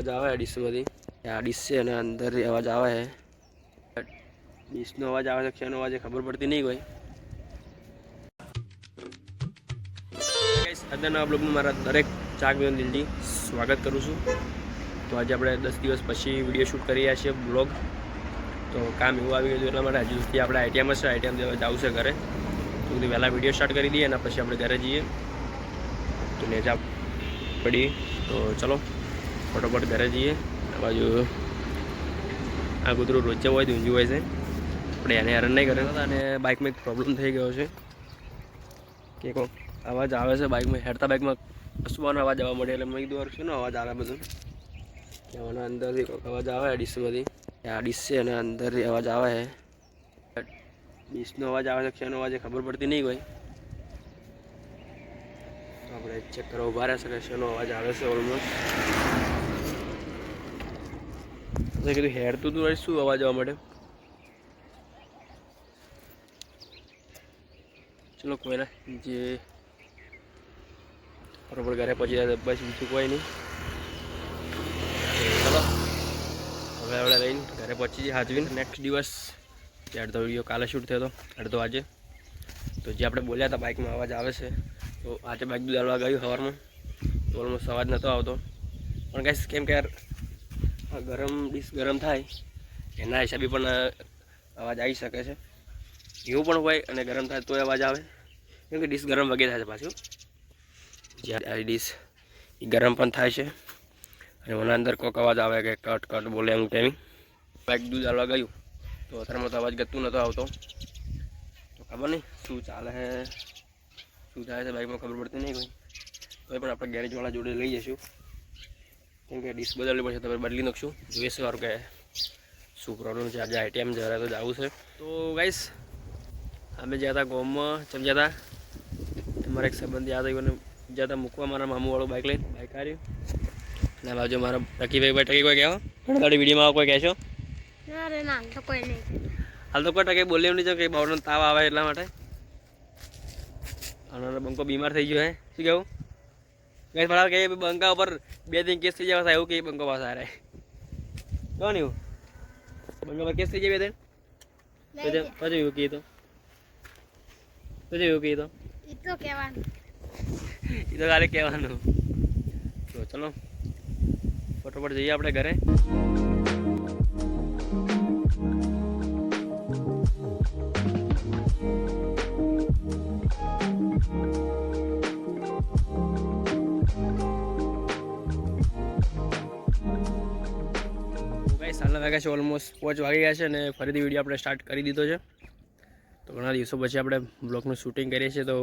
અવાજ આવે ડીશમાંથી આ ડીશ છે અને અંદર અવાજ આવે છે ડીશનો અવાજ આવે છે શેનો અવાજ ખબર પડતી નહીં કોઈ. આજના બ્લોગમાં મારા દરેક ચાક વિનોદ દિલથી સ્વાગત કરું છું. તો આજે આપણે દસ દિવસ પછી વીડિયો શૂટ કરી રહ્યા છીએ બ્લોગ. તો કામ એવું આવી ગયું એટલા માટે હજુ સુધી આપણે આઈટીએમ છે આઈટીએમ જવું છે ઘરે. તો બધી વહેલા વીડિયો સ્ટાર્ટ કરી દઈએ અને પછી આપણે ઘરે જઈએ. તો લેજા પડી. તો ચલો ફટોફટ ઘરે જઈએ. આ બાજુ આ કૂતરું રોજે હોય તો હોય છે. આપણે એને હેરાન નહીં કરે. અને બાઇકમાં એક પ્રોબ્લેમ થઈ ગયો છે કે કોક અવાજ આવે છે બાઇકમાં, હેરતા બાઇકમાં કસવાનો અવાજ આવવા મળે એટલે મેં કીધું શું અવાજ આવે બધું? એના અંદરથી કોઈક અવાજ આવે ડીશમાંથી આ ડીશ છે અને અંદરથી અવાજ આવે છે. ડીશનો અવાજ આવે છે, શેનો અવાજ ખબર પડતી નહીં કોઈ. આપણે ચેક કરવા ઊભા રહેશે કે શેનો અવાજ આવે છે ઓલમોસ્ટ તો કીધું હેરતું તું શું અવાજ આવવા માટે ચલો કોઈના જે બરોબર ઘરે પહોંચી જાય બસ બીજું કોઈ નહીં. ચલો, હવે આપણે લઈને ઘરે પહોંચી જઈએ હાજવીને નેક્સ્ટ દિવસ, જે અડધો વીડિયો કાલે શૂટ થયો હતો, અડધો આજે. તો જે આપણે બોલ્યા હતા બાઇકમાં અવાજ આવે છે, તો આજે બાઇક દુધારવા ગયું સવારમાં. તો ઓલમોસ્ટ અવાજ નહોતો આવતો. પણ કહીશ કેમ કે યાર ગરમ ડીશ ગરમ થાય, એના હિસાબે પણ અવાજ આવી શકે છે. એવું પણ હોય અને ગરમ થાય તોય અવાજ આવે. કેમ કે ડીશ ગરમ વગેરે થાય છે પાછું જ્યારે ડીશ એ ગરમ પણ થાય છે. અને મને અંદર કોઈક અવાજ આવે કે કટ કટ બોલે એમ કેમ બાઇક દૂધ આલવા ગયું, તો અત્યારમાં તો અવાજ ગતું નહોતો આવતો. તો ખબર નહીં શું ચાલે છે શું થાય છે બાઇકમાં ખબર પડતી નહીં કોઈ. તો પણ આપણે ગેરેજવાળા જોડે લઈ જઈશું. કેમ કે ડીશ બદલવી પડશે તમે બદલી નાખશું. જોઈએ વારું કે શું પ્રોબ્લેમ છે? આજે આઈટીએમ જરા તો જવું છે. તો ગાઈસ અમે જ્યાં હતા ગોમમાં ચમ જ્યાં હતા? મારા એક સંબંધી આ થયું જ્યાં હતા મૂકવા મારા મામુવાળું બાઇક લઈને બાઇક આવ્યું ના બાજુ મારા ટકીભાઈ ભાઈ ટકી કોઈ કહેવો ઘણી વિડીયોમાં કોઈ કહેશો હાલ તો કોઈ ટકે બોલે એમ નહીં કે બાવનો તાવ આવે એટલા માટે. અને બંકો બીમાર થઈ ગયો હે. શું કેવું ગઈ ફળા કે બંકા ઉપર બે દિન કેસ થઈ જાય એવું કે બંકો પાસે આ રહે કોણ એવું? બંકા પર કેસ થઈ જાય બે દિન પછી એવું કીધું પછી એવું કીધું એ તો કહેવાનું. એ તો ખાલી કહેવાનું. તો ચલો. ફટોફટ જઈએ આપણે ઘરે. સાલના વાગ્યા છે ઓલમોસ્ટ પાંચ વાગી ગયા છે અને ફરીથી વીડિયો આપણે સ્ટાર્ટ કરી દીધો છે. તો ઘણા દિવસો પછી આપણે બ્લોગનું શૂટિંગ કરીએ છીએ તો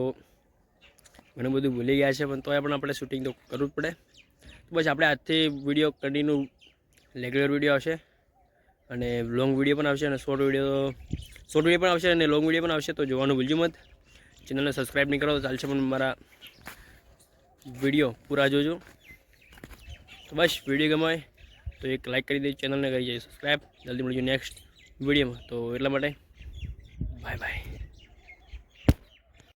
ઘણું બધું ભૂલી ગયા છે, પણ તોય પણ આપણે શૂટિંગ તો કરવું જ પડે. તો પછી આપણે આજથી વીડિયો કન્ટિન્યુ રેગ્યુલર વીડિયો આવશે અને લોંગ વીડિયો પણ આવશે અને શોર્ટ વીડિયો શોર્ટ વીડિયો પણ આવશે અને લોંગ વીડિયો પણ આવશે, તો જોવાનું ભૂલજો મત. ચેનલને સબસ્ક્રાઈબ નહીં કરો તો ચાલશે પણ મારા વીડિયો પૂરા જોજો. તો બસ વીડિયો ગમાય. તો એક લાઇક કરી દેજો ચેનલને કરી જાય સબસ્ક્રાઈબ જલ્દી મળીશું નેક્સ્ટ વિડીયોમાં તો એટલા માટે બાય બાય